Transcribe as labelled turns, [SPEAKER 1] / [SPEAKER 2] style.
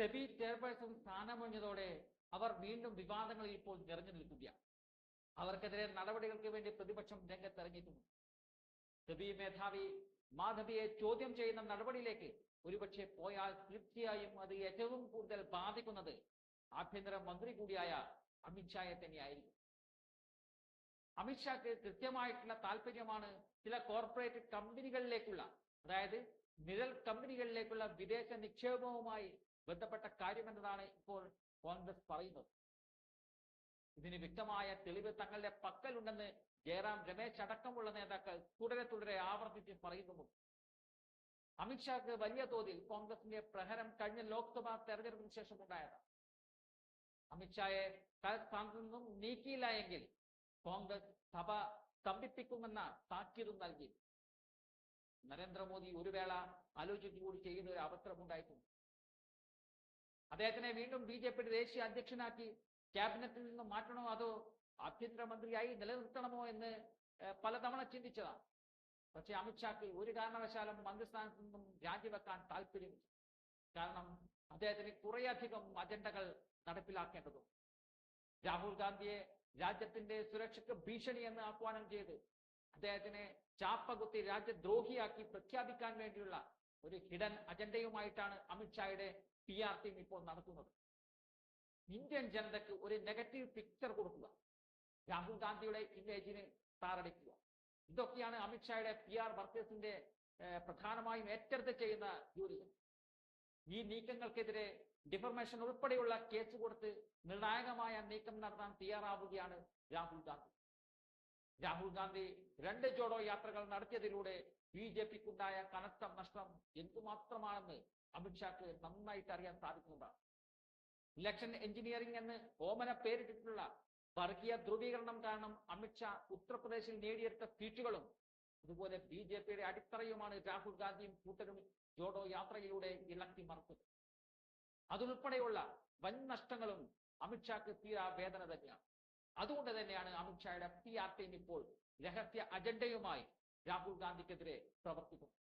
[SPEAKER 1] SEBI chairperson സ്ഥാനമൊഴിഞ്ഞതോടെ അവർ വീണ്ടും വിവാദങ്ങളിൽ ഇപ്പോൾ നിറഞ്ഞു നിൽക്കുകയാണ്. അവർക്കെതിരെ നടപടികൾക്ക് വേണ്ടി പ്രതിപക്ഷം രംഗത്തിറങ്ങിയിട്ടുണ്ട്. സെബി മേധാവി മാധവിയെ ചോദ്യം ചെയ്യുന്ന നടപടിയിലേക്ക് ഒരുപക്ഷെ പോയാൽ തീർച്ചയായും അത് ഏറ്റവും കൂടുതൽ ബാധിക്കുന്നത് ആഭ്യന്തര മന്ത്രി കൂടിയായ അമിത്ഷായെ തന്നെയായിരിക്കും. അമിത്ഷാക്ക് കൃത്യമായിട്ടുള്ള താല്പര്യമാണ് ചില കോർപ്പറേറ്റ് കമ്പനികളിലേക്കുള്ള അതായത് നിഴൽ കമ്പനികളിലേക്കുള്ള വിദേശ നിക്ഷേപവുമായി ബന്ധപ്പെട്ട കാര്യമെന്നതാണ് ഇപ്പോൾ കോൺഗ്രസ് പറയുന്നത്. ഇതിന് വ്യക്തമായ തെളിവ് തങ്ങളുടെ പക്കലുണ്ടെന്ന് ജയറാം രമേശ് അടക്കമുള്ള നേതാക്കൾ തുടരെ തുടരെ ആവർത്തിച്ച് പറയുന്നുമുണ്ട് അമിത്ഷാക്ക് വലിയ തോതിൽ കോൺഗ്രസിന്റെ പ്രഹരം കഴിഞ്ഞ ലോക്സഭാ തെരഞ്ഞെടുപ്പിന് ശേഷം ഉണ്ടായതാണ് അമിത്ഷായെ തലസ്ഥാനത്ത് നിന്നും നീക്കിയില്ല എങ്കിൽ കോൺഗ്രസ് സഭ സ്തംഭിപ്പിക്കുമെന്ന താക്കീതും നൽകി. നരേന്ദ്രമോദി ഒരു വേള ആലോചിക്കുകൂടി ചെയ്യുന്ന ഒരു അവസരമുണ്ടായിട്ടുണ്ട് അദ്ദേഹത്തിനെ വീണ്ടും ബി ജെ പിയുടെ ദേശീയ അധ്യക്ഷനാക്കി ക്യാബിനറ്റിൽ നിന്ന് മാറ്റണോ അതോ ആഭ്യന്തരമന്ത്രിയായി നിലനിർത്തണമോ എന്ന് പലതവണ ചിന്തിച്ചതാണ്. പക്ഷേ അമിത്ഷാക്ക് ഒരു കാരണവശാലും മന്ത്രിസ്ഥാനത്ത് നിന്നും രാജിവെക്കാൻ താല്പര്യമില്ല. കാരണം അദ്ദേഹത്തിന് കുറേയധികം അജണ്ടകൾ നടപ്പിലാക്കേണ്ടതുണ്ട്. രാഹുൽ ഗാന്ധിയെ രാജ്യത്തിന്റെ സുരക്ഷയ്ക്ക് ഭീഷണി എന്ന് ആഹ്വാനം ചെയ്ത് അദ്ദേഹത്തിനെ ചാപ്പകുത്തി രാജ്യദ്രോഹിയാക്കി പ്രഖ്യാപിക്കാൻ വേണ്ടിയുള്ള ഒരു ഹിഡൻ അജണ്ടയുമായിട്ടാണ് അമിത്ഷായുടെ പി ആർ ടീം ഇപ്പോൾ നടത്തുന്നത്. ഇന്ത്യൻ ജനതയ്ക്ക് ഒരു നെഗറ്റീവ് പിക്ചർ കൊടുക്കുക. രാഹുൽ ഗാന്ധിയുടെ ഇമേജിന് താറടിക്കുക. ഇതൊക്കെയാണ് അമിത്ഷായുടെ പി ആർ വർക്കേഴ്സിന്റെ പ്രധാനമായും ഏറ്റെടുത്ത് ചെയ്യുന്ന ജോലികൾ ഈ നീക്കങ്ങൾക്കെതിരെ ഡിഫർമേഷൻ ഉൾപ്പെടെയുള്ള കേസ് കൊടുത്ത് നിർണായകമായ നീക്കം നടത്താൻ തയ്യാറാവുകയാണ് രാഹുൽ ഗാന്ധി. രാഹുൽ ഗാന്ധി രണ്ട് ജോഡോ യാത്രകൾ നടത്തിയതിലൂടെ ബി ജെ പിക്കുണ്ടായ കനത്ത നഷ്ടം എന്തുമാത്രമാണെന്ന് അമിത്ഷാക്ക് നന്നായിട്ട് അറിയാൻ സാധിക്കുന്നതാണ് ഇലക്ഷൻ എഞ്ചിനീയറിംഗ് എന്ന് ഓമന പേരിട്ടിട്ടുള്ള വർഗീയ ധ്രുവീകരണം കാരണം അമിത്ഷാ ഉത്തർപ്രദേശിൽ നേടിയെടുത്ത സീറ്റുകളും അതുപോലെ ബി ജെ പിയുടെ അടിത്തറയുമാണ് രാഹുൽ ഗാന്ധിയും കൂട്ടരും ജോഡോ യാത്രയിലൂടെ ഇളക്കി മറച്ചത്. അതുൾപ്പെടെയുള്ള വൻ നഷ്ടങ്ങളും അമിത്ഷാക്ക് തീരാ വേദന തന്നെയാണ്. അതുകൊണ്ട് തന്നെയാണ് അമിത്ഷായുടെ പി ആർ ടീം ഇപ്പോൾ രഹസ്യ അജണ്ടയുമായി രാഹുൽ ഗാന്ധിക്കെതിരെ പ്രവർത്തിക്കുന്നത്.